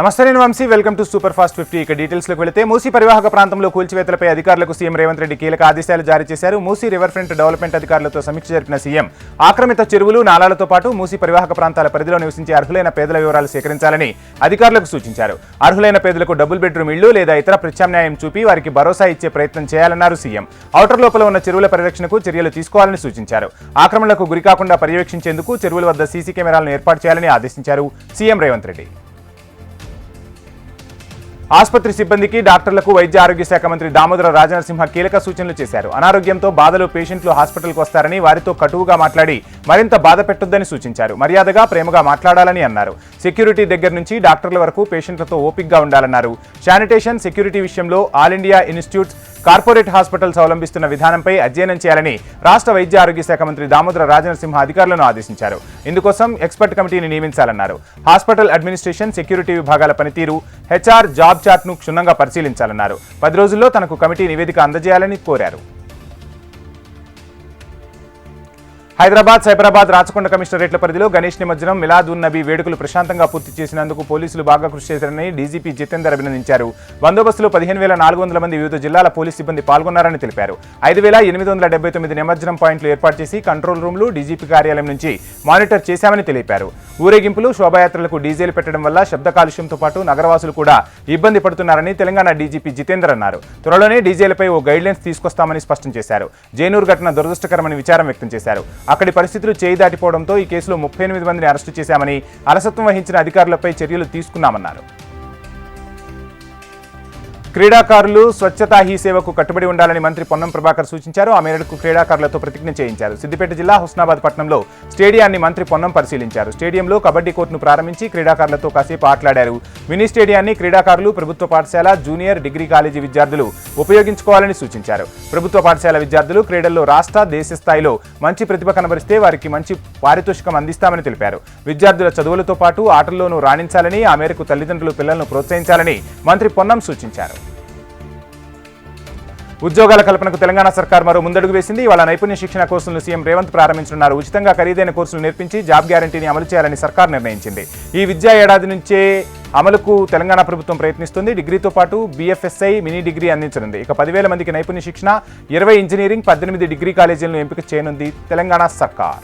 నమస్తే నేను Vamshi. Welcome to super fast fifty ఇక డీటెయిల్స్లోకి వెళితే మూసీ పరివాహక ప్రాంతంలో కూల్చివేతలపై అధికారులకు సీఎం రేవంత్ రెడ్డి కీలక ఆదేశాలు జారీ చేశారు. మూసీ రివర్ ఫ్రంట్ డెవలప్మెంట్ అధికారులతో సమీక్ష జరిపిన సీఎం ఆక్రమిత చెరువులు నాలాలతో పాటు మూసీ పరివాహక ప్రాంతాల పరిధిలో నివసించే అర్హులైన పేదల వివరాలు సేకరించాలని అధికారులకు సూచించారు. అర్హులైన పేదలకు డబుల్ బెడ్రూమ్ ఇళ్ళు లేదా ఇతర ప్రత్యామ్నాయం చూపి వారికి భరోసా ఇచ్చే ప్రయత్నం చేయాలన్నారు సీఎం. ఔటర్ లోపల ఉన్న చెరువుల పరిరక్షణకు చర్యలు తీసుకోవాలని సూచించారు. ఆక్రమణలకు గురికాకుండా పర్యవేక్షించేందుకు చెరువుల వద్ద సీసీ కెమెరాలను ఏర్పాటు చేయాలని ఆదేశించారు సీఎం రేవంత్ రెడ్డి. ఆసుపత్రి సిబ్బందికి డాక్టర్లకు వైద్య ఆరోగ్య శాఖ మంత్రి దామోదర రాజనరసింహ కీలక సూచనలు చేశారు. అనారోగ్యంతో బాధలు పేషెంట్లు హాస్పిటల్కు వస్తారని వారితో కటువుగా మాట్లాడి మరింత బాధ పెట్టొద్దని సూచించారు. మర్యాదగా ప్రేమగా మాట్లాడాలని అన్నారు. సెక్యూరిటీ దగ్గర నుంచి డాక్టర్ల వరకు పేషెంట్లతో ఓపిక్గా ఉండాలన్నారు. శానిటేషన్ సెక్యూరిటీ విషయంలో all India institutes corporate hospitals అవలంబిస్తున్న విధానంపై అధ్యయనం చేయాలని రాష్ట్ర వైద్య ఆరోగ్య శాఖ మంత్రి దామోదర రాజనరసింహ అధికారులను ఆదేశించారు. ఇందుకోసం ఎక్స్పర్ట్ కమిటీని నియమించాలన్నారు. హాస్పిటల్ అడ్మినిస్ట్రేషన్ సెక్యూరిటీ విభాగాల పనితీరు హెచ్ఆర్ జాబ్ చార్ట్ను క్షుణ్ణంగా పరిశీలించాలన్నారు. పది రోజుల్లో తనకు కమిటీ నివేదిక అందజేయాలని కోరారు. హైదరాబాద్ సైబరాబాద్ రాచకొండ కమిషనరేట్ల పరిధిలో గణేష్ నిమజ్జనం మిలాదు నబీ వేడుకలు ప్రశాంతంగా పూర్తి చేసినందుకు పోలీసులు బాగా కృషి చేశారని డీజీపీ జితేందర్ అభినందించారు. బందోబస్తులో పదిహేను వేల నాలుగు వందల మంది వివిధ జిల్లాల పోలీస్ సిబ్బంది పాల్గొన్నారని తెలిపారు. ఐదు వేల ఎనిమిది వందల డెబ్బై తొమ్మిది నిమజ్జనం పాయింట్లు ఏర్పాటు చేసి కంట్రోల్ రూమ్లు డీజీపీ కార్యాలయం నుంచి మానిటర్ చేశామని తెలిపారు. ఊరేగింపులు శోభాయాత్రలకు డీజేలు పెట్టడం వల్ల శబ్ద కాలుష్యంతో పాటు నగరవాసులు కూడా ఇబ్బంది పడుతున్నారని తెలంగాణ డీజీపీ జితేందర్ అన్నారు. త్వరలోనే డీజేలపై ఓ గైడ్లైన్స్ తీసుకొస్తామని స్పష్టం చేశారు. జైనూర్ ఘటన దురదృష్టకరమని విచారం వ్యక్తం చేశారు. అక్కడి పరిస్థితులు చేయి దాటిపోవడంతో ఈ కేసులో ముప్పై ఎనిమిది మందిని అరెస్టు చేశామని అలసత్వం వహించిన అధికారులపై చర్యలు తీసుకున్నామన్నారు. క్రీడాకారులు స్వచ్ఛతా హీ సేవకు కట్టుబడి ఉండాలని మంత్రి పొన్నం ప్రభాకర్ సూచించారు. ఆ మేరకు క్రీడాకారులతో ప్రతిజ్ఞ చేయించారు. సిద్దిపేట జిల్లా హుస్నాబాద్ పట్టణంలో స్టేడియాన్ని మంత్రి పొన్నం పరిశీలించారు. స్టేడియంలో కబడ్డీ కోర్టును ప్రారంభించి క్రీడాకారులతో కాసేపు ఆటలాడారు. మినీ స్టేడియాన్ని క్రీడాకారులు ప్రభుత్వ పాఠశాల జూనియర్ డిగ్రీ కాలేజీ విద్యార్థులు ఉపయోగించుకోవాలని సూచించారు. ప్రభుత్వ పాఠశాల విద్యార్థులు క్రీడల్లో రాష్ట్ర దేశ స్థాయిలో మంచి ప్రతిభ కనబరిస్తే వారికి మంచి పారితోషికం అందిస్తామని తెలిపారు. విద్యార్థుల చదువులతో పాటు ఆటల్లోనూ రాణించాలని ఆ మేరకు తల్లిదండ్రులు పిల్లలను ప్రోత్సహించాలని మంత్రి పొన్నం సూచించారు. ఉద్యోగాల కల్పనకు తెలంగాణ సర్కార్ మరో ముందడుగు వేసింది. ఇవాళ నైపుణ్య శిక్షణ కోర్సులను సీఎం రేవంత్ ప్రారంభించనున్నారు. ఉచితంగా ఖరీదైన కోర్సులు నేర్పించి జాబ్ గ్యారంటీని అమలు చేయాలని సర్కార్ నిర్ణయించింది. ఈ విద్యా ఏడాది నుంచే అమలుకు తెలంగాణ ప్రభుత్వం ప్రయత్నిస్తుంది. డిగ్రీతో పాటు బీఎఫ్ఎస్ఐ మినీ డిగ్రీ అందించనుంది. ఇక పదివేల మందికి నైపుణ్య శిక్షణ ఇరవై ఇంజనీరింగ్ పద్దెనిమిది డిగ్రీ కాలేజీలను ఎంపిక చేయనుంది తెలంగాణ సర్కార్.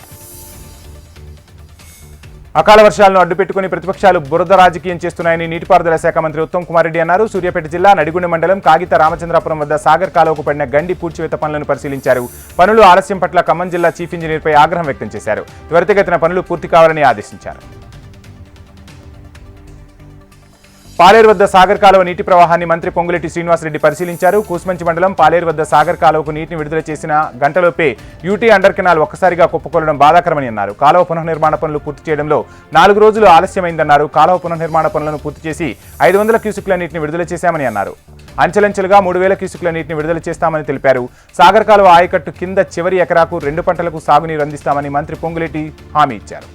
అకాల వర్షాలను అడ్డుపెట్టుకుని ప్రతిపక్షాలు బురద రాజకీయం చేస్తున్నాయని నీటిపారుదల శాఖ మంత్రి ఉత్తమ్ కుమార్ రెడ్డి అన్నారు. సూర్యాపేట జిల్లా నడిగుండ మండలం కాగిత రామచంద్రాపురం వద్ద సాగర్ కాలువకు పడిన గండి పూడ్చివేత పనులను పరిశీలించారు. పనులు ఆలస్యం పట్ల ఖమ్మం జిల్లా చీఫ్ ఇంజనీర్పై ఆగ్రహం వ్యక్తం చేశారు. త్వరితగతిన పనులు పూర్తి కావాలని ఆదేశించారు. పాలేరు వద్ద సాగర్ కాలువ నీటి ప్రవాహాన్ని మంత్రి పొంగులెట్టి శ్రీనివాసరెడ్డి పరిశీలించారు. కూసుమంచి మండలం పాలేరు వద్ద సాగర్ కాలువకు నీటిని విడుదల చేసిన గంటలోపే యూటీ అండర్ కెనాల్ ఒక్కసారిగా కుప్పకొల్లడం బాధాకరమని అన్నారు. కాలువ పునర్నిర్మాణ పనులు పూర్తి చేయడంలో నాలుగు రోజులు ఆలస్యమైందన్నారు. కాలువ పునర్నిర్మాణ పనులను పూర్తి చేసి ఐదు వందల క్యూసుకుల నీటిని విడుదల చేశామని అన్నారు. అంచెలంచెలుగా మూడు వేల క్యూసుకుల నీటిని విడుదల చేస్తామని తెలిపారు. సాగర్ కాలువ ఆయకట్టు కింద చివరి ఎకరాకు రెండు పంటలకు సాగునీరు అందిస్తామని మంత్రి పొంగులెట్టి హామీ ఇచ్చారు.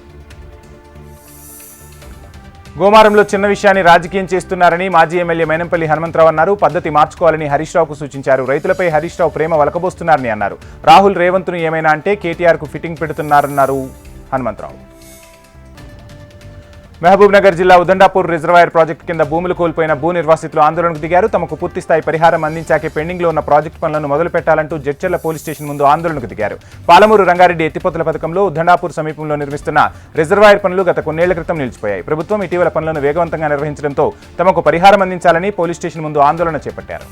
గోమారంలో చిన్న విషయాన్ని రాజకీయం చేస్తున్నారని మాజీ ఎమ్మెల్యే మైనంపల్లి హనుమంతరావు అన్నారు. పద్ధతి మార్చుకోవాలని హరీష్ రావుకు సూచించారు. రైతులపై హరీష్ రావు ప్రేమ వలకబోస్తున్నారని అన్నారు. రాహుల్ రేవంత్ను ఏమైనా అంటే కేటీఆర్కు ఫిట్టింగ్ పెడుతున్నారన్నారు హనుమంతరావు. మహబూబ్నగర్ జిల్లా ఉదండాపూర్ రిజర్వాయర్ ప్రాజెక్టు కింద భూములు కోల్పోయిన భూ నిర్వాసితులు ఆందోళనకు దిగారు. తమకు పూర్తిస్థాయి పరిహారం అందించాకే పెండింగ్లో ఉన్న ప్రాజెక్టు పనులను మొదలు పెట్టాలంటూ జడ్చర్ల పోలీస్ స్టేషన్ ముందు ఆందోళనకు దిగారు. పాలమూరు రంగారెడ్డి ఎత్తిపోతల పథకంలో ఉదండాపూర్ సమీపంలో నిర్మిస్తున్న రిజర్వాయర్ పనులు గత కొన్నేళ్ళ క్రితం నిలిచిపోయాయి. ప్రభుత్వం ఇటీవల పనులను వేగవంతంగా నిర్వహించడంతో తమకు పరిహారం అందించాలని పోలీస్ స్టేషన్ ముందు ఆందోళన చేపట్టారు.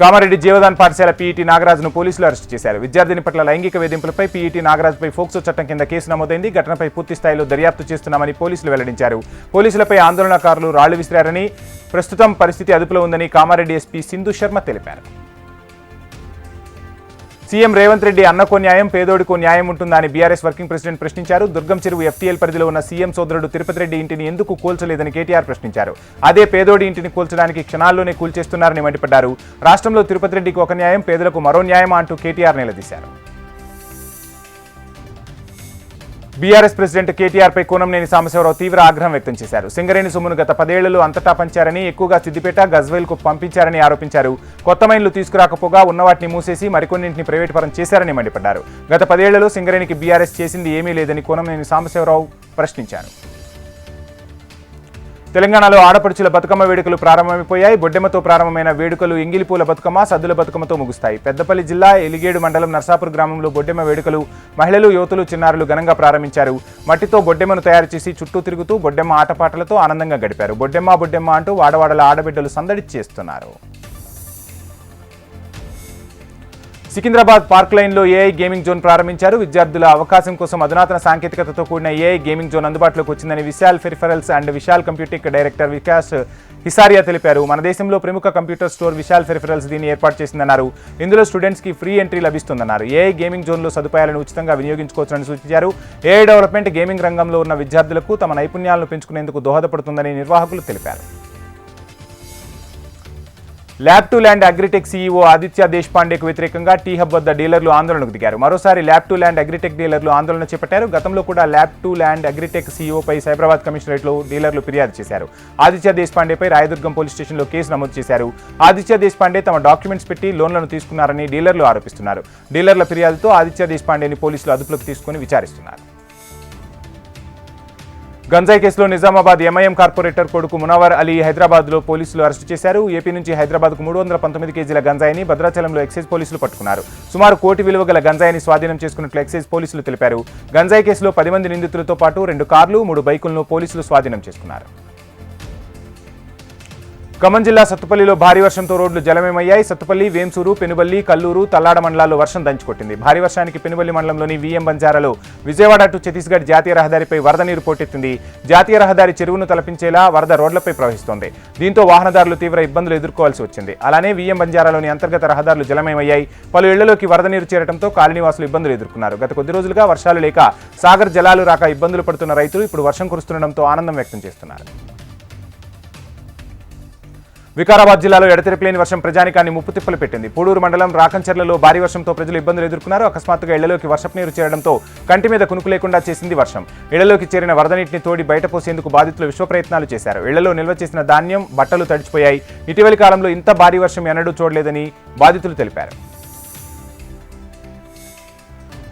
కామారెడ్డి జీవదాన్ పాఠశాల పీఈటీ నాగరాజును పోలీసులు అరెస్టు చేశారు. విద్యార్థిని పట్ల లైంగిక వేధింపులపై పీఈటీ నాగరాజుపై ఫోక్సో చట్టం కింద కేసు నమోదైంది. ఘటనపై పూర్తి స్థాయిలో దర్యాప్తు చేస్తున్నామని పోలీసులు వెల్లడించారు. పోలీసులపై ఆందోళనకారులు రాళ్ళు విసిరారని ప్రస్తుతం పరిస్థితి అదుపులో ఉందని కామారెడ్డి ఎస్పీ సింధు శర్మ తెలిపారు. సీఎం రేవంత్ రెడ్డి అన్నకో న్యాయం పేదోడికో న్యాయం ఉంటుందా అని బీఆర్ఎస్ వర్కింగ్ ప్రెసిడెంట్ ప్రశ్నించారు. దుర్గం చెరువు ఎఫ్టీఎల్ పరిధిలో ఉన్న సీఎం సోదరుడు తిరుపతి రెడ్డి ఇంటిని ఎందుకు కూల్చలేదని కేటీఆర్ ప్రశ్నించారు. అదే పేదోడి ఇంటిని కూల్చడానికి క్షణాల్లోనే కూల్చేస్తున్నారని మండిపడ్డారు. రాష్ట్రంలో తిరుపతి రెడ్డికి ఒక న్యాయం పేదలకు మరో న్యాయం అంటూ కేటీఆర్ నిలదీశారు. బీఆర్ఎస్ ప్రెసిడెంట్ కేటీఆర్పై కూనంనేని సాంబశివరావు తీవ్ర ఆగ్రహం వ్యక్తం చేశారు. సింగరేణి సొమ్మును గత పదేళ్ళలో అంతటా పంచారని ఎక్కువగా సిద్దిపేట గజ్వేల్కు పంపించారని ఆరోపించారు. కొత్త మైన్లు తీసుకురాకపోగా ఉన్న వాటిని మూసేసి మరికొన్నింటిని ప్రైవేట్ పరం చేశారని మండిపడ్డారు. గత పదేళ్ళలో సింగరేణికి బీఆర్ఎస్ చేసింది ఏమీ లేదని కూనంనేని సాంబశివరావు ప్రశ్నించారు. తెలంగాణలో ఆడపడుచుల బతుకమ్మ వేడుకలు ప్రారంభమైపోయాయి. బొడ్డెమ్మతో ప్రారంభమైన వేడుకలు ఎంగిలిపూల బతుకమ్మ సద్దుల బతుకమ్మతో ముగుస్తాయి. పెద్దపల్లి జిల్లా ఎలిగేడు మండలం నర్సాపూర్ గ్రామంలో బొడ్డెమ్మ వేడుకలు మహిళలు యువతులు చిన్నారులు ఘనంగా ప్రారంభించారు. మట్టితో బొడ్డెమ్మను తయారు చేసి చుట్టూ తిరుగుతూ బొడ్డెమ్మ ఆటపాటలతో ఆనందంగా గడిపారు. బొడ్డెమ్మ బొడ్డెమ్మ అంటూ వాడవాడల ఆడబిడ్డలు సందడి చేస్తున్నారు. సికింద్రాబాద్ పార్క్ లైన్లో ఏఐ గేమింగ్ జోన్ ప్రారంభించారు. విద్యార్థుల అవకాశం కోసం అధునాతన సాంకేతికతతో కూడిన ఏఐ గేమింగ్ జోన్ అందుబాటులోకి వచ్చిందని Vishal peripherals and Vishal computing director Vikas Hisaria తెలిపారు. మన దేశంలో ప్రముఖ కంప్యూటర్ స్టోర్ విశాల్ ఫెరిఫరల్స్ దీన్ని ఏర్పాటు చేసిందన్నారు. ఇందులో స్టూడెంట్స్కి ఫ్రీ ఎంట్రీ లభిస్తుందన్నారు. ఏఐ గేమింగ్ జోన్లో సదుపాయాలను ఉచితంగా వినియోగించుకోవచ్చని సూచించారు. ఏఐ డెవలప్మెంట్ గేమింగ్ రంగంలో ఉన్న విద్యార్థులకు తమ నైపుణ్యాలను పెంచుకునేందుకు దోహదపడుతుందని నిర్వాహకులు తెలిపారు. Lab to land agritech CEO Aditya దేశపాండేకు వ్యతిరేకంగా టీ హబ్ వద్ద డీలర్లు ఆందోళనకు దిగారు. మరోసారి ల్యాబ్ టు ల్యాండ్ అగ్రిటెక్ డీలర్లు ఆందోళన చేపట్టారు. గతంలో కూడా ల్యాబ్ టు ల్యాండ్ అగ్రిటెక్ సీఈఓపై సైబరాబాద్ కమిషనరేట్లో డీలర్లు ఫిర్యాదు చేశారు. ఆదిత్య దేశ్పాండేపై రాయదుర్గం పోలీస్ స్టేషన్లో కేసు నమోదు చేశారు. ఆదిత్య దేశ్పాండే తమ డాక్యుమెంట్స్ పెట్టి లోన్లను తీసుకున్నారని డీలర్లు ఆరోపిస్తున్నారు. డీలర్ల ఫిర్యాదుతో ఆదిత్య దేశ్పాండేని పోలీసులు అదుపులోకి తీసుకుని విచారిస్తున్నారు. గంజాయి కేసులో నిజామాబాద్ ఎంఐఎం కార్పొరేటర్ కొడుకు మునవర్ అలీ హైదరాబాద్లో పోలీసులు అరెస్టు చేశారు. ఏపీ నుంచి హైదరాబాద్కు మూడు వందల పంతొమ్మిది కేజీల గంజాయిని భద్రాచలంలో ఎక్సైజ్ పోలీసులు పట్టుకున్నారు. సుమారు కోటి విలువ గల గంజాయిని స్వాధీనం చేసుకున్నట్లు ఎక్సైజ్ పోలీసులు తెలిపారు. గంజాయి కేసులో పది మంది నిందితులతో పాటు రెండు కార్లు మూడు బైకులను పోలీసులు స్వాధీనం చేసుకున్నారు. ఖమ్మం జిల్లా సత్తుపల్లిలో భారీ వర్షంతో రోడ్లు జలమయమయ్యాయి. సత్తుపల్లి వేంసూరు పెనుబల్లి కల్లూరు తల్లాడ మండలాల్లో వర్షం దంచుకొట్టింది. భారీ వర్షానికి పెనుబల్లి మండలంలోని విఎం బంజారాలో విజయవాడ టు ఛత్తీస్గఢ్ జాతీయ రహదారిపై వరద నీరు పోటెత్తింది. జాతీయ రహదారి చెరువును తలపించేలా వరద రోడ్లపై ప్రవహిస్తోంది. దీంతో వాహనదారులు తీవ్ర ఇబ్బందులు ఎదుర్కోవాల్సి వచ్చింది. అలానే విఎం బంజారాలోని అంతర్గత రహదారులు జలమయమయ్యాయి. పలు ఇళ్ళలోకి వరద నీరు చేరడంతో కాలనీవాసులు ఇబ్బందులు ఎదుర్కొన్నారు. గత కొద్ది రోజులుగా వర్షాలు లేక సాగర్ జలాలు రాక ఇబ్బందులు పడుతున్న రైతులు ఇప్పుడు వర్షం కురుస్తుండటంతో ఆనందం వ్యక్తం చేస్తున్నారు. వికారాబాద్ జిల్లాలో ఎడతెరిపిలేని వర్షం ప్రజానికాన్ని ముప్పు తిప్పలు పెట్టింది. పూడూరు మండలం రాకంచెర్లలో భారీ వర్షంతో ప్రజలు ఇబ్బందులు ఎదుర్కొన్నారు. అకస్మాత్తుగా ఇళ్ళలోకి వర్షపు నీరు చేరడంతో కంటి మీద కునుకు లేకుండా చేసింది వర్షం. ఇళ్ళలోకి చేరిన వరద నీటిని తోడి బయట పోసేందుకు బాధితులు విశ్వ ప్రయత్నాలు చేశారు. ఇళ్ళలో నిల్వ చేసిన ధాన్యం బట్టలు తడిచిపోయాయి. ఇటీవలి కాలంలో ఇంత భారీ వర్షం ఎన్నడూ చూడలేదని బాధితులు తెలిపారు.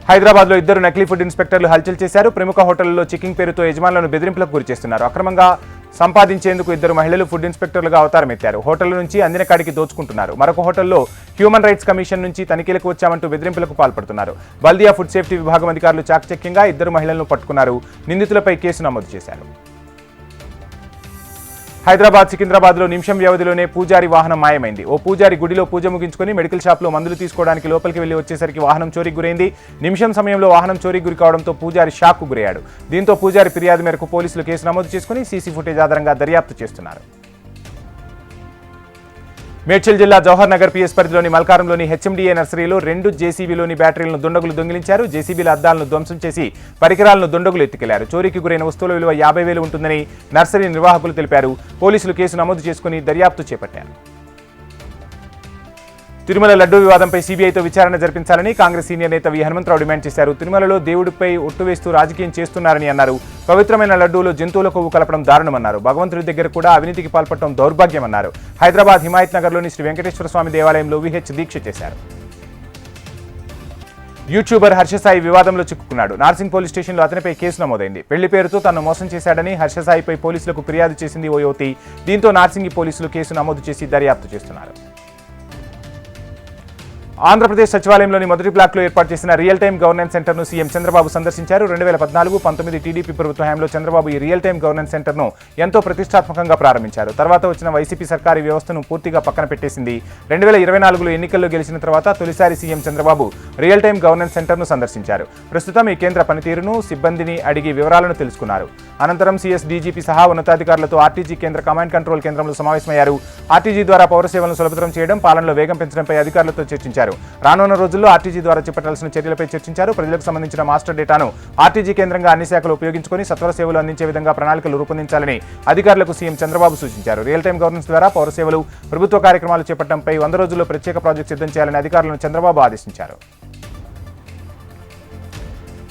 హైదరాబాద్లో ఇద్దరు నకిలీ ఫుడ్ ఇన్స్పెక్టర్లు హల్చల్ చేశారు. ప్రముఖ హోటళ్ళలో చికింగ్ పేరుతో యజమానులను బెదిరింపులకు గురి చేస్తున్నారు. అక్రమంగా సంపాదించేందుకు ఇద్దరు మహిళలు ఫుడ్ ఇన్స్పెక్టర్లుగా అవతారం ఎత్తారు హోటళ్ళ నుంచి అందిన కాడికి దోచుకుంటున్నారు. మరొక హోటల్లో హ్యూమన్ రైట్స్ కమిషన్ నుంచి తనిఖీలకు వచ్చామంటూ బెదిరింపులకు పాల్పడుతున్నారు. బల్దియా ఫుడ్ సేఫ్టీ విభాగం అధికారులు చాకచక్యంగా ఇద్దరు మహిళలను పట్టుకున్నారు. నిందితులపై కేసు నమోదు చేశారు. హైదరాబాద్ సికింద్రాబాద్లో నిమిషం వ్యవధిలోనే పూజారి వాహనం మాయమైంది. ఓ పూజారి గుడిలో పూజ ముగించుకొని మెడికల్ షాప్లో మందులు తీసుకోవడానికి లోపలికి వెళ్ళి వచ్చేసరికి వాహనం చోరీకి గురైంది. నిమిషం సమయంలో వాహనం చోరీకి గురి కావడంతో పూజారి షాక్కు గురయ్యాడు. దీంతో పూజారి ఫిర్యాదు మేరకు పోలీసులు కేసు నమోదు చేసుకుని సీసీ ఫుటేజ్ ఆధారంగా దర్యాప్తు చేస్తున్నారు. మేడ్చల్ జిల్లా జవహర్ నగర్ పిఎస్ పరిధిలోని మల్కారంలోని హెచ్ఎండిఏ నర్సరీలో రెండు జేసీబీలోని బ్యాటరీలను దుండగులు దొంగిలించారు. జేసీబీల అద్దాలను ధ్వంసం చేసి పరికరాలను దుండగులు ఎత్తుకెళ్ళారు. చోరీకి గురైన వస్తువుల విలువ యాభై వేలు ఉంటుందని నర్సరీ నిర్వాహకులు తెలిపారు. పోలీసులు కేసు నమోదు చేసుకుని దర్యాప్తు చేపట్టారు. తిరుమల లడ్డూ వివాదంపై సీబీఐతో విచారణ జరిపించాలని కాంగ్రెస్ సీనియర్ నేత వి. హనుమంతరావు డిమాండ్ చేశారు. తిరుమలలో దేవుడిపై ఒట్టు వేస్తూ రాజకీయం చేస్తున్నారని అన్నారు. పవిత్రమైన లడ్డూలో జంతువుల కొవ్వు కలపడం దారుణమన్నారు. భగవంతుడి దగ్గర కూడా అవినీతికి పాల్పడటం దౌర్భాగ్యమన్నారు. హైదరాబాద్ హిమాయత్ నగర్లోని శ్రీ వెంకటేశ్వర స్వామి దేవాలయంలో విహెచ్ దీక్ష చేశారు. యూట్యూబర్ హర్షసాయి వివాదంలో చిక్కుకున్నాడు. నార్సింగ్ పోలీస్ స్టేషన్లో అతనిపై కేసు నమోదైంది. పెళ్ళి పేరుతో తను మోసం చేశాడని హర్షసాయిపై పోలీసులకు ఫిర్యాదు చేసింది ఓ యువతి. దీంతో నార్సింగి పోలీసులు కేసు నమోదు చేసి దర్యాప్తు చేస్తున్నారు. ఆంధ్రప్రదేశ్ సచివాలయంలోని మొదటి బ్లాక్లో ఏర్పాటు చేసిన రియల్ టైం గవర్నెన్స్ సెంటర్ను సీఎం చంద్రబాబు సందర్శించారు. రెండు వేల పద్నాలుగు పంతొమ్మిది టీడీపీ ప్రభుత్వ హయాంలో చంద్రబాబు ఈ రియల్ టైం గవర్నెన్స్ సెంటర్ను ఎంతో ప్రతిష్టాత్మకంగా ప్రారంభించారు. తర్వాత వచ్చిన వైసీపీ సర్కారీ వ్యవస్థను పూర్తిగా పక్కన పెట్టేసింది. రెండు వేల ఇరవై నాలుగులో ఎన్నికల్లో గెలిచిన తర్వాత తొలిసారి CM Chandrababu real time governance సెంటర్ను సందర్శించారు. ప్రస్తుతం ఈ కేంద్ర పనితీరును సిబ్బందిని అడిగి వివరాలను తెలుసుకున్నారు. అనంతరం సీఎస్ డీజీపీ సహా ఉన్నతాధికారులతో ఆర్టీజీ కేంద్ర కమాండ్ కంట్రోల్ కేంద్రంలో సమావేశమయ్యారు. ఆర్టీజీ ద్వారా పౌర సేవలను సులభతరం చేయడం పాలనలో వేగం పెంచడంపై అధికారులతో చర్చించారు. రానున్న రోజుల్లో ఆర్టీజీ ద్వారా చేపట్టాల్సిన చర్యలపై చర్చించారు. ప్రజలకు సంబంధించిన మాస్టర్ డేటాను ఆర్టీజీ కేంద్రంగా అన్ని శాఖలు ఉపయోగించుకొని సత్వర సేవలు అందించే విధంగా ప్రణాళికలు రూపొందించాలని అధికారులకు సీఎం చంద్రబాబు సూచించారు. రియల్ టైం గవర్నెన్స్ ద్వారా పౌర సేవలు ప్రభుత్వ కార్యక్రమాలు చేపట్టడంపై వంద రోజుల్లో ప్రత్యేక ప్రాజెక్టు సిద్ధం చేయాలని అధికారులను చంద్రబాబు ఆదేశించారు.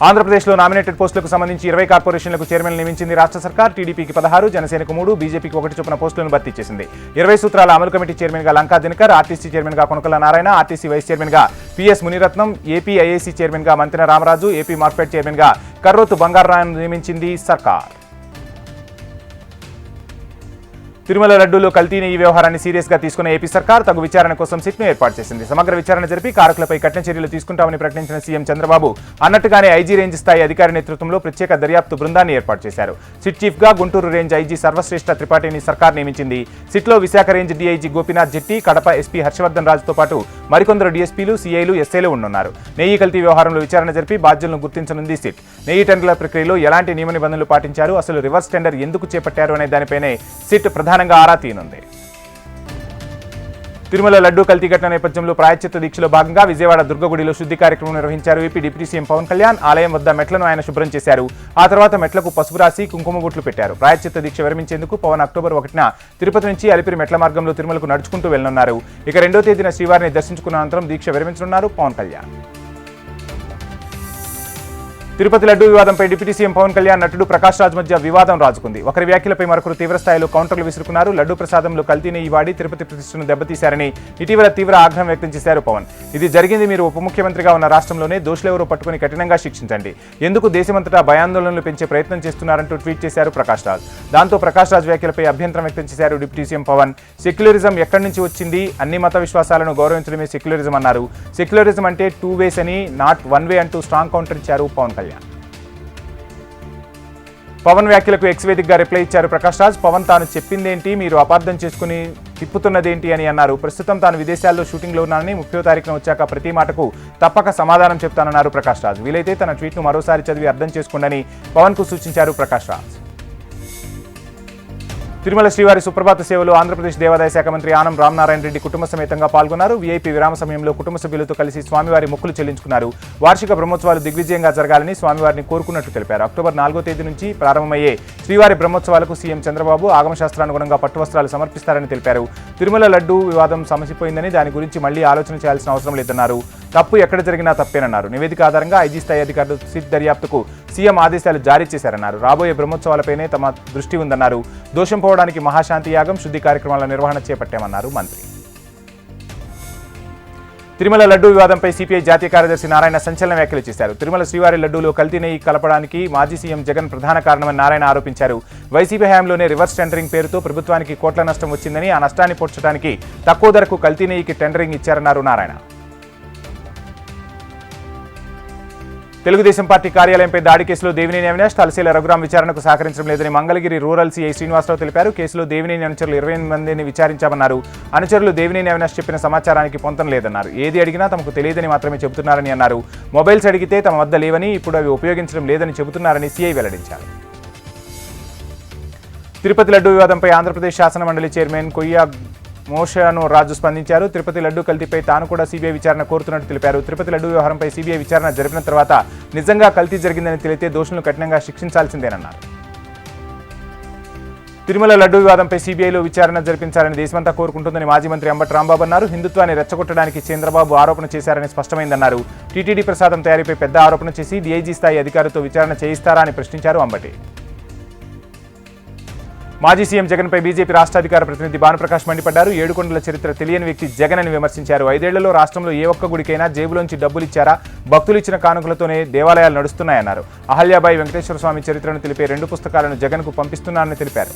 ఆంధ్రప్రదేశ్లో నామినేటెడ్ పోస్టులకు సంబంధించి ఇరవై కార్పొరేషన్లకు చైర్మన్ నియమించింది రాష్ట్ర సర్కార్. టీడీపీకి పదహారు జనసేనకు మూడు బీజేపీకి ఒకటి చొప్పున పోస్టులను భర్తీ చేసింది. ఇరవై సూత్రాల అమలు కమిటీ చైర్మన్గా లంకా దినకర్ ఆర్టీసీ చైర్మన్గా కొనకల నారాయణ ఆర్టీసీ వైస్ చైర్మన్గా పిఎస్ మునిరత్నం ఏపీ ఐఏసీ చైర్మన్గా మంతిన రామరాజు ఏపీ మార్కెట్ చైర్మన్గా కర్రోతు బంగారాయన్ నియమించింది సర్కార్. తిరుమల లడ్డూలో కల్తీని ఈ వ్యవహారాన్ని సీరియస్గా తీసుకున్న ఏపీ సర్కార్ తగు విచారణ కోసం సిట్ను ఏర్పాటు చేసింది. సమగ్ర విచారణ జరిపి కారకులపై కఠిన చర్యలు తీసుకుంటామని ప్రకటించిన సీఎం చంద్రబాబు అన్నట్టుగానే ఐజీ రేంజ్ స్థాయి అధికారి నేతృత్వంలో ప్రత్యేక దర్యాప్తు బృందాన్ని ఏర్పాటు చేశారు. సిట్ చీఫ్గా గుంటూరు రేంజ్ ఐజీ సర్వశ్రేష్ఠ త్రిపాఠిని సర్కార్ నియమించింది. సిట్లో Visakha range DIG Gopinath Jetti Kadapa SP Harshavardhan రాజుతో పాటు మరికొందరు డీఎస్పీలు సీఐలు ఎస్ఐలు ఉన్నారు నెయ్యి కల్తీ వ్యవహారంలో విచారణ జరిపి బాధ్యులను గుర్తించనుంది సిట్. నెయ్యి టెండర్ల ప్రక్రియలో ఎలాంటి నియమ నిబంధనలు పాటించారు? అసలు రివర్స్ టెండర్ ఎందుకు చేపట్టారు? అనే దానిపైనే సిట్ ప్రధాన ప్రధానంగా ఆరా తీయనుంది. తిరుమల లడ్డూ కల్తీ ఘటన నేపథ్యంలో ప్రాయచిత్త దీక్షలో భాగంగా విజయవాడ దుర్గగుడిలో శుద్ధి కార్యక్రమం నిర్వహించారు AP deputy CM Pawan Kalyan. ఆలయం వద్ద మెట్లను ఆయన శుభ్రం చేశారు. ఆ తర్వాత మెట్లకు పసుపు రాసి కుంకుమ బొట్లు పెట్టారు. ప్రాయచిత్త దీక్ష విరమించేందుకు పవన్ అక్టోబర్ ఒకటిన తిరుపతి నుంచి అలిపిరి మెట్ల మార్గంలో తిరుమలకు నడుచుకుంటూ వెళ్ళనున్నారు ఇక రెండో తేదీన శ్రీవారిని దర్శించుకున్న అనంతరం దీక్ష విరమించనున్నారు పవన్ కళ్యాణ్. తిరుపతి లడ్డూ వివాదంపై డిప్యూటీ సీఎం పవన్ కళ్యాణ్ నటుడు ప్రకాష్ రాజ్ మధ్య వివాదం రాజుకుంది. ఒకరి వ్యాఖ్యలపై మరొకరు తీవ్ర స్థాయిలో కౌంటర్లు విసురుకున్నారు. లడ్డూ ప్రసాదంలో కల్తీని ఈ వాడి తిరుపతి ప్రతిష్టను దెబ్బతీశారని ఇటీవల తీవ్ర ఆగ్రహం వ్యక్తం చేశారు పవన్. ఇది జరిగింది మీరు ఉప ముఖ్యమంత్రిగా ఉన్న రాష్ట్రంలోనే దోషులెవరో పట్టుకుని కఠినంగా శిక్షించండి. ఎందుకు దేశమంతటా భయాందోళనలు పెంచే ప్రయత్నం చేస్తున్నారంటూ ట్వీట్ చేశారు ప్రకాష్ రాజ్. దాంతో ప్రకాష్ రాజ్ వ్యాఖ్యలపై అభ్యంతరం వ్యక్తం చేశారు డిప్యూటీ సీఎం పవన్. సెక్యులరిజం ఎక్కడి నుంచి వచ్చింది? అన్ని మత విశ్వాసాలను గౌరవించడమే సెక్యులరిజం అన్నారు. సెక్యులరిజం అంటే టూ వేస్ అని నాట్ వన్ వే అంటూ స్ట్రాంగ్ కౌంటర్ ఇచ్చారు పవన్ కళ్యాణ్. పవన్ వ్యాఖ్యలకు ఎక్స్ వేదికగా రిప్లై ఇచ్చారు ప్రకాష్ రాజ్. పవన్ తాను చెప్పిందేంటి? మీరు అపార్థం చేసుకుని తిప్పుతున్నదేంటి అని అన్నారు. ప్రస్తుతం తాను విదేశాల్లో షూటింగ్లో ఉన్నానని ముప్పై తారీఖున వచ్చాక ప్రతి మాటకు తప్పక సమాధానం చెప్తానన్నారు ప్రకాష్ రాజ్. వీలైతే తన ట్వీట్ను మరోసారి చదివి అర్థం చేసుకుండని పవన్కు సూచించారు ప్రకాష్ రాజ్. తిరుమల శ్రీవారి సుప్రభాత సేవలు ఆంధ్రప్రదేశ్ దేవాదాయ శాఖ మంత్రి ఆనం రామనారాయణ రెడ్డి కుటుంబ సమేతంగా పాల్గొన్నారు. వీఐపీ విరామ సమయంలో కుటుంబ సభ్యులతో కలిసి స్వామివారి మొక్కులు చెల్లించుకున్నారు. వార్షిక బ్రహ్మోత్సవాలు దిగ్విజయంగా జరగాలని స్వామివారిని కోరుకున్నట్టు తెలిపారు. అక్టోబర్ నాలుగో తేదీ నుంచి ప్రారంభమయ్యే శ్రీవారి బ్రహ్మోత్సవాలకు సీఎం చంద్రబాబు ఆగమశాస్త్రానుగుణంగా పట్టు వస్త్రాలు సమర్పిస్తారని తెలిపారు. తిరుమల లడ్డూ వివాదం సమసిపోయిందని దాని గురించి మళ్ళీ ఆలోచన చేయాల్సిన అవసరం లేదన్నారు. తప్పు ఎక్కడ జరిగినా తప్పేనన్నారు. నివేదిక ఆధారంగా ఐజీ స్థాయి అధికారులు సిట్ దర్యాప్తుకు సీఎం ఆదేశాలు జారీ చేశారన్నారు. రాబోయే బ్రహ్మోత్సవాలపైనే తమ దృష్టి ఉందన్నారు. దోషం పోవడానికి మహాశాంతి యాగం శుద్ధి కార్యక్రమాల నిర్వహణ చేపట్టామన్నారు మంత్రి. తిరుమల లడ్డూ వివాదంపై సిపిఐ జాతీయ కార్యదర్శి నారాయణ సంచలన వ్యాఖ్యలు చేశారు. తిరుమల శ్రీవారి లడ్డూలో కల్తీ నెయ్యి కలపడానికి మాజీ సీఎం జగన్ ప్రధాన కారణమని నారాయణ ఆరోపించారు. వైసీపీ హయాంలోనే రివర్స్ టెండరింగ్ పేరుతో ప్రభుత్వానికి కోట్ల నష్టం వచ్చిందని ఆ నష్టాన్ని పూడ్చడానికి తక్కువ ధరకు కల్తీ నెయ్యికి టెండరింగ్ ఇచ్చారన్నారు నారాయణ. తెలుగుదేశం పార్టీ కార్యాలయంపై దాడి కేసులో దేవినేని అవినాష్ తలశీల రఘురాం విచారణకు సహకరించడం లేదని మంగళగిరి రూరల్ సీఐ శ్రీనివాసరావు తెలిపారు. కేసులో దేవినేని అనుచరులు ఇరవై మందిని విచారించామన్నారు. అనుచరులు దేవినేని అవినాష్ చెప్పిన సమాచారానికి పొంతం లేదన్నారు. ఏది అడిగినా తమకు తెలియదని మాత్రమే చెబుతున్నారని అన్నారు. మొబైల్స్ అడిగితే తమ వద్ద లేవని ఇప్పుడు అవి ఉపయోగించడం లేదని చెబుతున్నారని సీఐ వెల్లడించారు. తిరుపతి లడ్డు వివాదంపై ఆంధ్రప్రదేశ్ శాసన మండలి చైర్మన్ కొయ్య మోషాను రాజు స్పందించారు. తిరుపతి లడ్డు కల్తీపై తాను కూడా సీబీఐ విచారణ కోరుతున్నట్టు తెలిపారు. తిరుపతి లడ్డు వ్యవహారంపై సీబీఐ విచారణ జరిపిన తర్వాత నిజంగా కల్తీ జరిగిందని తెలితే దోషులను కఠినంగా శిక్షించాల్సిందేనన్నారు. తిరుమల లడ్డు వివాదంపై సీబీఐలో విచారణ జరిపించాలని దేశమంతా కోరుకుంటుందని మాజీ మంత్రి అంబటి రాంబాబు అన్నారు. హిందుత్వాన్ని రెచ్చగొట్టడానికి చంద్రబాబు ఆరోపణ చేశారని స్పష్టమైందన్నారు. టీటీడీ ప్రసాదం తయారీపై పెద్ద ఆరోపణ చేసి డీఐజీ స్థాయి అధికారితో విచారణ చేయిస్తారా అని ప్రశ్నించారు అంబటి. మాజీ సీఎం జగన్పై బీజేపీ రాష్ట్రాధికార ప్రతినిధి భానుప్రకాష్ మండిపడ్డారు. ఏడుకొండల చరిత్ర తెలియని వ్యక్తి జగన్ అని విమర్శించారు. ఐదేళ్ళలో రాష్ట్రంలో ఏ ఒక్క గుడికైనా జేబులోంచి డబ్బులు ఇచ్చారా భక్తులు ఇచ్చిన కానుకలతోనే దేవాలయాలు నడుస్తున్నాయన్నారు. అహల్యాబాయి వెంకటేశ్వర స్వామి చరిత్రను తెలిపే రెండు పుస్తకాలను జగన్కు పంపిస్తున్నారని తెలిపారు.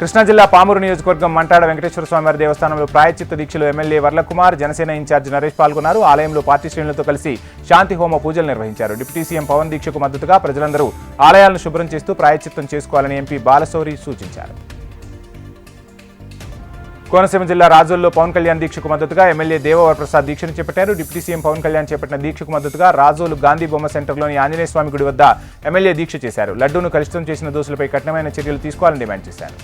కృష్ణా జిల్లా పామూరు నియోజకవర్గం మంటాడ వెంకటేశ్వర స్వామివారి దేవస్థానంలో ప్రాయచిత్త దీక్షలో ఎమ్మెల్యే వర్లకుమార్ జనసేన ఇన్ఛార్జ్ నరేష్ పాల్గొన్నారు. ఆలయంలో పార్టీ శ్రేణులతో కలిసి శాంతి హోమ పూజలు నిర్వహించారు. డిప్యూటీ సీఎం పవన్ దీక్షకు మద్దతుగా ప్రజలందరూ ఆలయాలను శుభ్రం చేస్తూ ప్రాయచిత్తం చేసుకోవాలని ఎంపీ బాలశౌరి సూచించారు. కోనసీమ జిల్లా రాజోల్లో పవన్ కళ్యాణ్ దీక్షకు మద్దతుగా ఎమ్మెల్యే దేవవరప్రసాద్ దీక్షను చేపట్టారు. డిప్యూటీ సీఎం పవన్ కళ్యాణ్ చేపట్టిన దీక్షకు మద్దతుగా రాజోలు గాంధీ బొమ్మ సెంటర్లోని ఆంజనేయ స్వామి గుడి వద్ద ఎమ్మెల్యే దీక్ష చేశారు. లడ్డూను కలుషితం చేసిన దోషులపై కఠినమైన చర్యలు తీసుకోవాలని డిమాండ్ చేశారు.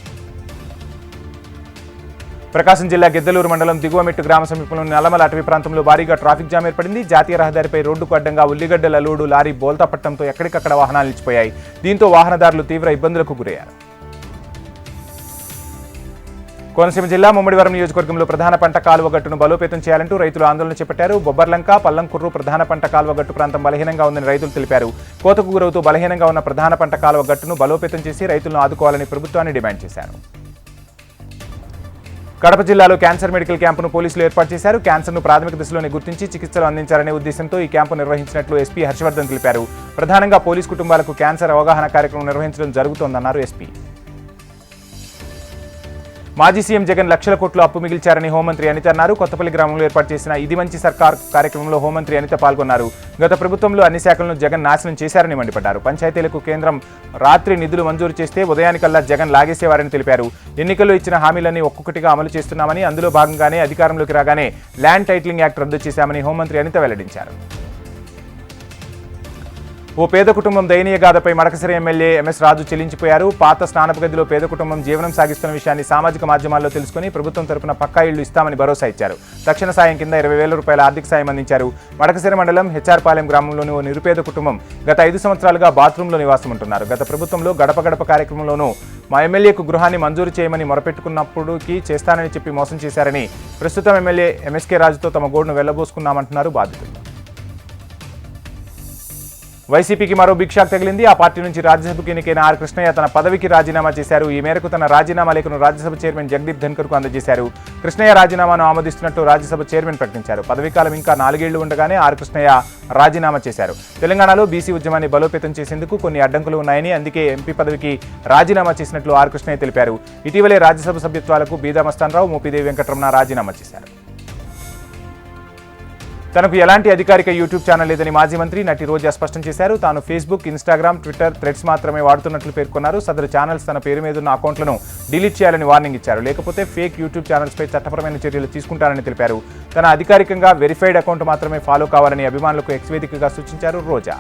ప్రకాశం జిల్లా గిద్దలూరు మండలం దిగువమెట్టు గ్రామ సమీపంలోని నల్లమల అటవీ ప్రాంతంలో భారీగా ట్రాఫిక్ జామ్ ఏర్పడింది. జాతీయ రహదారిపై రోడ్డుకు అడ్డంగా ఉల్లిగడ్డల లోడు లారీ బోల్తా పట్టడంతో ఎక్కడికక్కడ వాహనాలు నిలిచిపోయాయి. దీంతో వాహనదారులు తీవ్ర ఇబ్బందులకు గురయ్యారు. కోనసీమ జిల్లా ముమ్మడివరం నియోజకవర్గంలో ప్రధాన పంట కాలువ గట్టును బలోపేతం చేయాలంటూ రైతులు ఆందోళన చేపట్టారు. బొబ్బర్లంక పల్లంకుర్రు ప్రధాన పంట కాలువ గట్టు ప్రాంతం బలహీనంగా ఉందని రైతులు తెలిపారు. కోతకు గురవుతూ బలహీనంగా ఉన్న ప్రధాన పంట కాలువ గట్టును బలోపేతం చేసి రైతులను ఆదుకోవాలని ప్రభుత్వాన్ని డిమాండ్ చేశారు. కడప జిల్లాలో క్యాన్సర్ మెడికల్ క్యాంపును పోలీసులు ఏర్పాటు చేశారు. క్యాన్సర్ను ప్రాథమిక దశలోనే గుర్తించి చికిత్సలు అందించాలనే ఉద్దేశంతో ఈ క్యాంపు నిర్వహించినట్లు ఎస్పీ హర్షవర్ధన్ తెలిపారు. ప్రధానంగా పోలీస్ కుటుంబాలకు క్యాన్సర్ అవగాహన కార్యక్రమం నిర్వహించడం జరుగుతోందన్నారు ఎస్పీ. మాజీ సీఎం జగన్ లక్షల కోట్లు అప్పు మిగిల్చారని హోంమంత్రి అనిత అన్నారు. కొత్తపల్లి గ్రామంలో ఏర్పాటు చేసిన ఇది మంచి సర్కార్ కార్యక్రమంలో హోంమంత్రి అనిత పాల్గొన్నారు. గత ప్రభుత్వంలో అన్ని శాఖలను జగన్ నాశనం చేశారని మండిపడ్డారు. పంచాయతీలకు కేంద్రం రాత్రి నిధులు మంజూరు చేస్తే ఉదయానికల్లా జగన్ లాగేసేవారని తెలిపారు. ఎన్నికల్లో ఇచ్చిన హామీలన్నీ ఒక్కొక్కటిగా అమలు చేస్తున్నామని అందులో భాగంగానే అధికారంలోకి రాగానే ల్యాండ్ టైటిలింగ్ యాక్ట్ రద్దు చేశామని హోంమంత్రి అనిత వెల్లడించారు. ఓ పేద కుటుంబం దయనీయ గాథపై మడకసిరి ఎమ్మెల్యే ఎంఎస్ రాజు చెల్లించిపోయారు పాత స్నానపు గదిలో పేద కుటుంబం జీవనం సాగిస్తున్న విషయాన్ని సామాజిక మాధ్యమాల్లో తెలుసుకుని ప్రభుత్వం తరపున పక్కా ఇళ్ళు ఇస్తామని భరోసా ఇచ్చారు. తక్షణ సాయం కింద ఇరవై వేల రూపాయల ఆర్థిక సాయం అందించారు. మడకసిరి మండలం హెచ్ఆర్పాలెం గ్రామంలోని ఓ నిరుపేద కుటుంబం గత ఐదు సంవత్సరాలుగా బాత్రూంలో నివాసం ఉంటున్నారు గత ప్రభుత్వంలో గడప గడప కార్యక్రమంలోనూ మా ఎమ్మెల్యేకు గృహాన్ని మంజూరు చేయమని మొరపెట్టుకున్నప్పుడుకి చేస్తానని చెప్పి మోసం చేశారని ప్రస్తుతం ఎమ్మెల్యే ఎంఎస్కే రాజుతో తమ గోడును వెళ్ళబోసుకున్నామంటున్నారు బాధితులు. వైసీపీకి మరో బిగ్ షాక్ తగిలింది. ఆ పార్టీ నుంచి రాజ్యసభకు ఎన్నికైన ఆర్ కృష్ణయ్య తన పదవికి రాజీనామా చేశారు. ఈ మేరకు తన రాజీనామా లేఖను రాజ్యసభ చైర్మన్ జగదీప్ ధన్కర్కు అందజేశారు. కృష్ణయ్య రాజీనామాను ఆమోదిస్తున్నట్టు రాజ్యసభ చైర్మన్ ప్రకటించారు. పదవీకాలం ఇంకా నాలుగేళ్ళు ఉండగానే ఆర్ కృష్ణయ్య రాజీనామా చేశారు. తెలంగాణలో బీసీ ఉద్యమాన్ని బలోపేతం చేసేందుకు కొన్ని అడ్డంకులు ఉన్నాయని అందుకే ఎంపీ పదవికి రాజీనామా చేసినట్లు ఆర్ కృష్ణయ్య తెలిపారు. ఇటీవలే రాజ్యసభ సభ్యత్వాలకు బీదా మస్తాన్రావు మోపిదేవి వెంకటరమణ రాజీనామా చేశారు. తనకు ఎలాంటి అధికారిక యూట్యూబ్ ఛానల్ లేదని మాజీ మంత్రి నటి రోజా స్పష్టం చేశారు. తాను ఫేస్బుక్ ఇన్స్టాగ్రామ్ ట్విట్టర్ థ్రెడ్స్ మాత్రమే వాడుతున్నట్లు పేర్కొన్నారు. సదరు ఛానల్స్ తన పేరు మీద ఉన్న అకౌంట్లను డిలీట్ చేయాలని వార్నింగ్ ఇచ్చారు. లేకపోతే ఫేక్ యూట్యూబ్ ఛానల్స్పై చట్టపరమైన చర్యలు తీసుకుంటారని తెలిపారు. తన అధికారికంగా వెరిఫైడ్ అకౌంట్ మాత్రమే ఫాలో కావాలని అభిమానులకు ఎక్స్వేదికగా సూచించారు రోజా.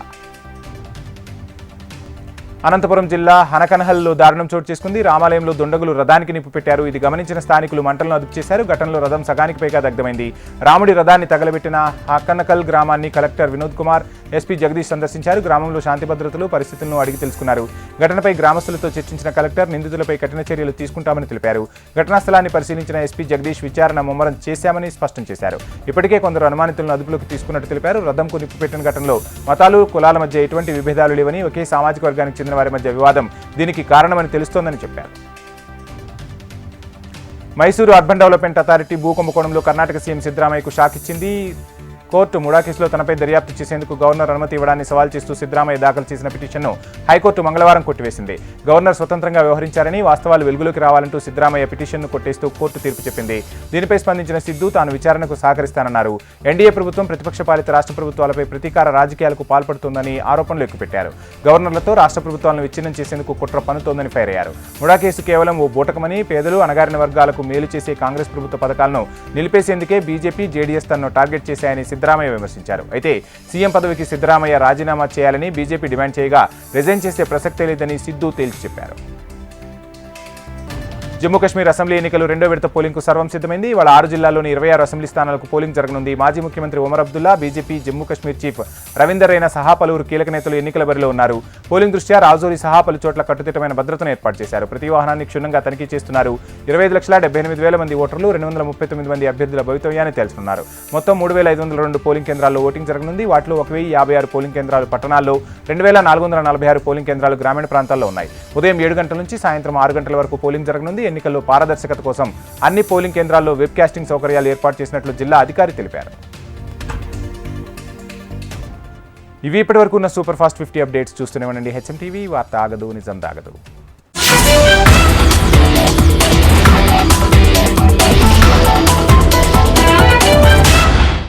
అనంతపురం జిల్లా హనకనహల్లో దారుణం చోటు చేసుకుంది. రామాలయంలో దుండగులు రథానికి నిప్పు పెట్టారు ఇది గమనించిన స్థానికులు మంటలను అదుపు చేశారు. ఘటనలో రథం సగానికి పైగా దగ్ధమైంది. రాముడి రథాన్ని తగలబెట్టిన హకనకల్ గ్రామాన్ని కలెక్టర్ వినోద్ కుమార్ ఎస్పీ జగదీష్ సందర్శించారు. గ్రామంలో శాంతి భద్రతలు పరిస్థితులను అడిగి తెలుసుకున్నారు. ఘటనపై గ్రామస్తులతో చర్చించిన కలెక్టర్ నిందితులపై కఠిన చర్యలు తీసుకుంటామని తెలిపారు. ఘటనా స్థలాన్ని పరిశీలించిన ఎస్పీ జగదీష్ విచారణ ముమ్మరం చేశామని స్పష్టం చేశారు. ఇప్పటికే కొందరు అనుమానితులను అదుపులోకి తీసుకున్నట్టు తెలిపారు. రథంకు నిప్పు పెట్టిన ఘటనలో మతాలు కులాల మధ్య ఎటువంటి విభేదాలు లేవని ఒకే సామాజిక వర్గానికి చెందిన వారి మధ్య వివాదం దీనికి కారణమని తెలుస్తోందని చెప్పారు. మైసూరు అర్బన్ డెవలప్మెంట్ అథారిటీ భూకుంభకోణంలో కర్ణాటక సీఎం సిద్దరామయ్యకు షాక్ ఇచ్చింది. కోర్టు ముడా కేసులో తనపై దర్యాప్తు చేసేందుకు గవర్నర్ అనుమతి ఇవ్వడాన్ని సవాల్ చేస్తూ సిద్దరామయ్య దాఖలు చేసిన పిటిషన్ను హైకోర్టు మంగళవారం కొట్టివేసింది. గవర్నర్ స్వతంత్రంగా వ్యవహరించారని వాస్తవాలు వెలుగులోకి రావాలంటూ సిద్దరామయ్య పిటిషన్ను కొట్టేస్తూ కోర్టు తీర్పు చెప్పింది. దీనిపై స్పందించిన సిద్ధు తాను విచారణకు సహకరిస్తానన్నారు. ఎన్డీఏ ప్రభుత్వం ప్రతిపక్ష పాలిత రాష్ట్ర ప్రభుత్వాలపై ప్రతీకార రాజకీయాలకు పాల్పడుతోందని ఆరోపణలు ఎక్కుపెట్టారు. గవర్నర్లతో రాష్ట్ర ప్రభుత్వాలను విచ్ఛిన్నం చేసేందుకు కుట్ర పన్నుతోందని ఫైర్ అయ్యారు ముడా కేసు కేవలం ఓ బూటకమని పేదలు అణగారిన వర్గాలకు మేలు చేసే కాంగ్రెస్ ప్రభుత్వ పథకాలను నిలిపేసేందుకే బీజేపీ జేడీఎస్ తనను టార్గెట్ చేశాయని సిద్దరామయ్య విమర్శించారు. అయితే సీఎం పదవికి సిద్దరామయ్య రాజీనామా చేయాలని బీజేపీ డిమాండ్ చేయగా రిజైన్ చేసే ప్రసక్తే లేదని సిద్ధు తేల్చి చెప్పారు. జమ్మూ కాశ్మీర్ అసెంబ్లీ ఎన్నికలు రెండో విడత పోలింగ్కు సర్వం సిద్ధమైంది. ఇవాళ ఆరు జిల్లాల్లోని ఇరవై ఆరు అసెంబ్లీ స్థానాలకు పోలింగ్ జరగనుంది. మాజీ ముఖ్యమంత్రి ఒమర్ అబ్దుల్లా బీజేపీ జమ్మూ కాశ్మీర్ చీఫ్ రవీందర్ రైనా సహా పలువురు కీలక నేతలు ఎన్నికల బరిలో ఉన్నారు. పోలింగ్ దృష్ట్యా రాజౌరి సహా పలు చోట్ల కట్టుదిట్టమైన భద్రతను ఏర్పాటు చేశారు. ప్రతి వాహనాన్ని క్షుణ్ణంగా తనిఖీ చేస్తున్నారు. ఇరవై ఐదు లక్షల డెబ్బై ఎనిమిది వేల మంది ఓటర్లు రెండు వందల ముప్పై తొమ్మిది మంది అభ్యర్థుల భవితవ్యాన్ని తెలుసుకున్నారు మొత్తం మూడు వేల ఐదు వందల రెండు పోలింగ్ కేంద్రాల్లో ఓటింగ్ జరగనుంది. వాటిలో ఒక వెయ్యి యాభై ఆరు పోలింగ్ కేంద్రాలు పట్టణాల్లో రెండు వేల నాలుగు వందల నలభై ఆరు పోలింగ్ కేంద్రాలు గ్రామీణ ప్రాంతాల్లో ఉన్నాయి. ఉదయం ఏడు గంటల నుంచి సాయంత్రం ఆరు గంటల వరకు పోలింగ్ జరగనుంది. ఎన్నికల్లో పారదర్శకత కోసం అన్ని పోలింగ్ కేంద్రాల్లో వెబ్ కాస్టింగ్ సౌకర్యాలు ఏర్పాటు చేసినట్లు జిల్లా అధికారి తెలిపారు. ఇవి ఇప్పటివరకు ఉన్న సూపర్ ఫాస్ట్ ఫిఫ్టీ అప్డేట్స్ చూస్తూనే ఉండండి. హెచ్ఎం టీవీ వార్త ఆగదు నిజం దాగదు.